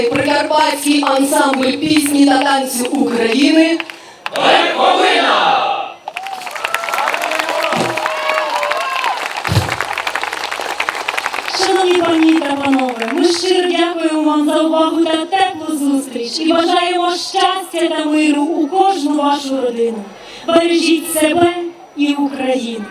відомий прикарпатський ансамбль пісні та танцю України. Шановні пані та панове, ми щиро дякуємо вам за увагу та теплу зустріч і бажаємо щастя та миру у кожну вашу родину. Бережіть себе і Україну.